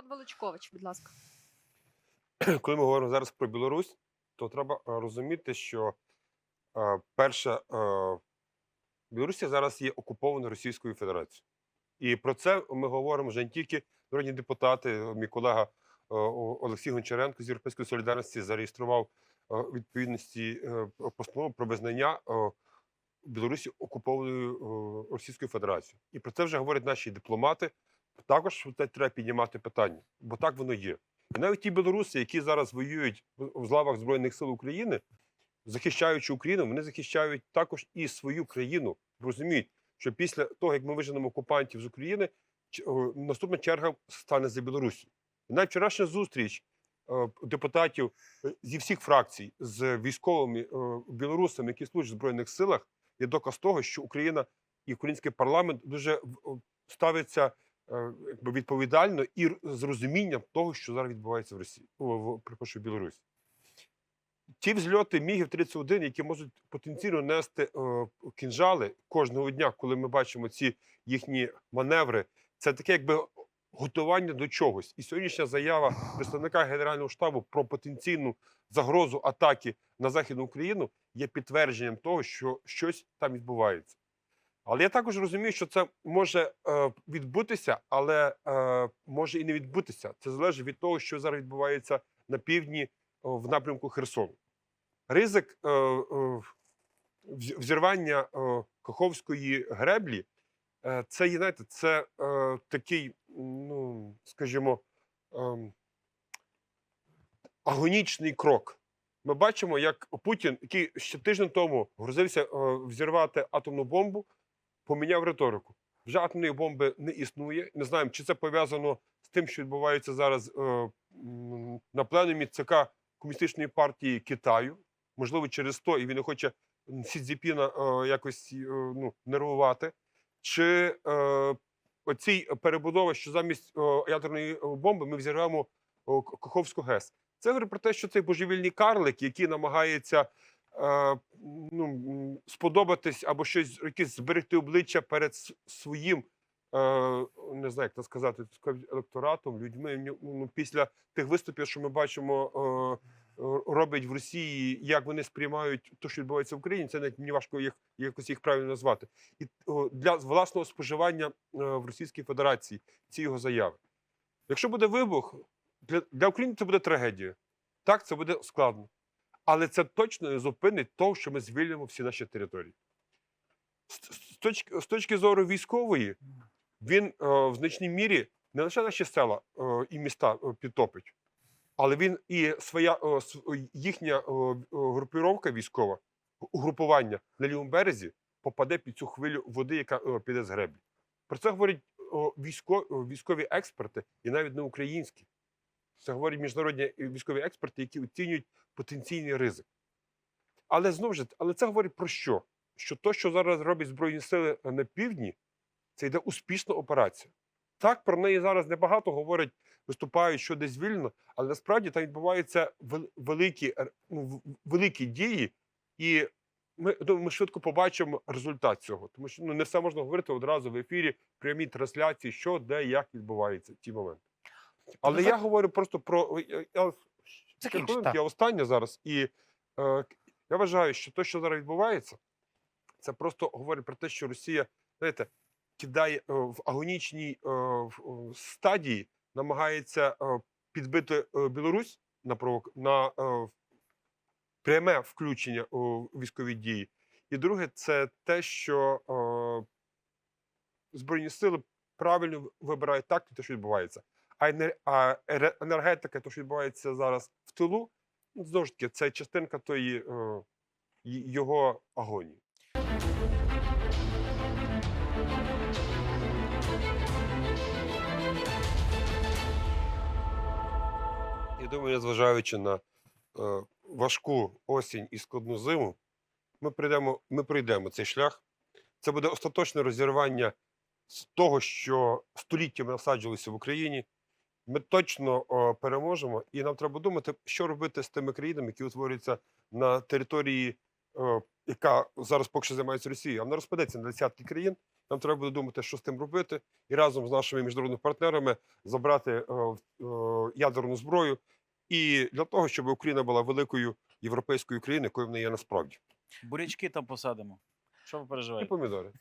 Пан Величкович, будь ласка. коли ми говоримо зараз про Білорусь, то треба е, розуміти, що е, перше, е, Білорусія зараз є окупована Російською Федерацією. І про це ми говоримо вже не тільки народні депутати. Мій колега Олексій Гончаренко з Європейської солідарності зареєстрував відповідності постанову про визнання Білорусі окупованою Російською Федерацією. І про це вже говорять наші дипломати. Також це треба піднімати питання, бо так воно є. І навіть ті білоруси, які зараз воюють в в лавах Збройних сил України, захищаючи Україну, вони захищають також і свою країну. Розуміють, що після того, як ми виженемо окупантів з України, наступна черга стане за Білорусі. І навіть вчорашня зустріч е, депутатів е, зі всіх фракцій з військовими е, білорусами, які служать в Збройних силах, є доказ того, що Україна і український парламент дуже ставиться е, якби відповідально і з розумінням того, що зараз відбувається в Росії, в в Білорусі. Ті взльоти мігів 31, які можуть потенційно нести е, кінжали кожного дня, коли ми бачимо ці їхні маневри, це таке, якби готування до чогось. І сьогоднішня заява представника Генерального штабу про потенційну загрозу атаки на Західну Україну є підтвердженням того, що щось там відбувається. Але я також розумію, що це може е, відбутися, але е, може і не відбутися. Це залежить від того, що зараз відбувається на півдні о, в напрямку Херсону. Ризик е, е, взірвання е, Каховської греблі е, це, є, знаєте, це е, такий, ну, скажімо, ем, агонічний крок. Ми бачимо, як Путін, який ще тиждень тому грозився е, взірвати атомну бомбу, поміняв риторику. Вже атомної бомби не існує. Не знаємо, чи це пов'язано з тим, що відбувається зараз е, на пленумі ЦК Комуністичної партії Китаю. Можливо, через то, і він не хоче м, Сі Цзіпіна е, якось е, ну, нервувати. Чи е, оцій перебудова, що замість е, ядерної е, бомби ми взірвемо е, Каховську ГЕС. Це говорить про те, що цей божевільний карлик, який намагається ну, сподобатись або щось якесь зберегти обличчя перед своїм, е, не знаю, як це сказати, електоратом, людьми. Ну, ну, після тих виступів, що ми бачимо, е, е, роблять в Росії, як вони сприймають те, що відбувається в Україні, це навіть мені важко їх якось їх правильно назвати. І для власного споживання е, в Російській Федерації ці його заяви. Якщо буде вибух, для, для України це буде трагедія. Так, це буде складно. Але це точно не зупинить того, що ми звільнимо всі наші території. З, точки, з точки зору військової, він е, в значній мірі не лише наші села е, і міста е, підтопить, але він і своя е, їхня е, е, групіровка військова, угрупування на лівому березі попаде під цю хвилю води, яка е, піде з греблі. Про це говорять о, військо, о, військові експерти, і навіть не українські. Це говорять міжнародні е, військові експерти, які оцінюють потенційний ризик. Але знову ж, але це говорить про що? Що то, що зараз роблять Збройні сили е, на півдні, це йде успішна операція. Так, про неї зараз небагато говорять, виступають, що десь звільнено, але насправді там відбуваються великі, ну, в- в- великі дії, і ми, думаю, ми швидко побачимо результат цього. Тому що ну, не все можна говорити одразу в ефірі, прямій трансляції, що, де, як відбувається в ті моменти. Але я говорю просто про. я- я- Закінчуй, Кілька хвилин, так. я останнє зараз. І е, я вважаю, що те, що зараз відбувається, це просто говорить про те, що Росія, знаєте, кидає е, в агонічній е, в- стадії, намагається е, підбити е, Білорусь на провок на е, пряме включення у військові дії. І друге, це те, що е, Збройні сили правильно вибирають тактику, те, що відбувається. А енергетика, те, що відбувається зараз в тилу, ну, знову ж таки, це частинка тої е, його агонії. Я думаю, незважаючи на е, важку осінь і складну зиму, ми прийдемо, ми пройдемо цей шлях. Це буде остаточне розірвання з того, що століттями насаджувалося в Україні. Ми точно о, переможемо, і нам треба думати, що робити з тими країнами, які утворюються на території, о, яка зараз поки що займається Росією. А вона розпадеться на десятки країн, Нам треба буде думати, що з тим робити, і разом з нашими міжнародними партнерами забрати в- ядерну зброю. І для того, щоб Україна була великою європейською країною, якою вона є насправді. Бурячки там посадимо. Що ви І помідори.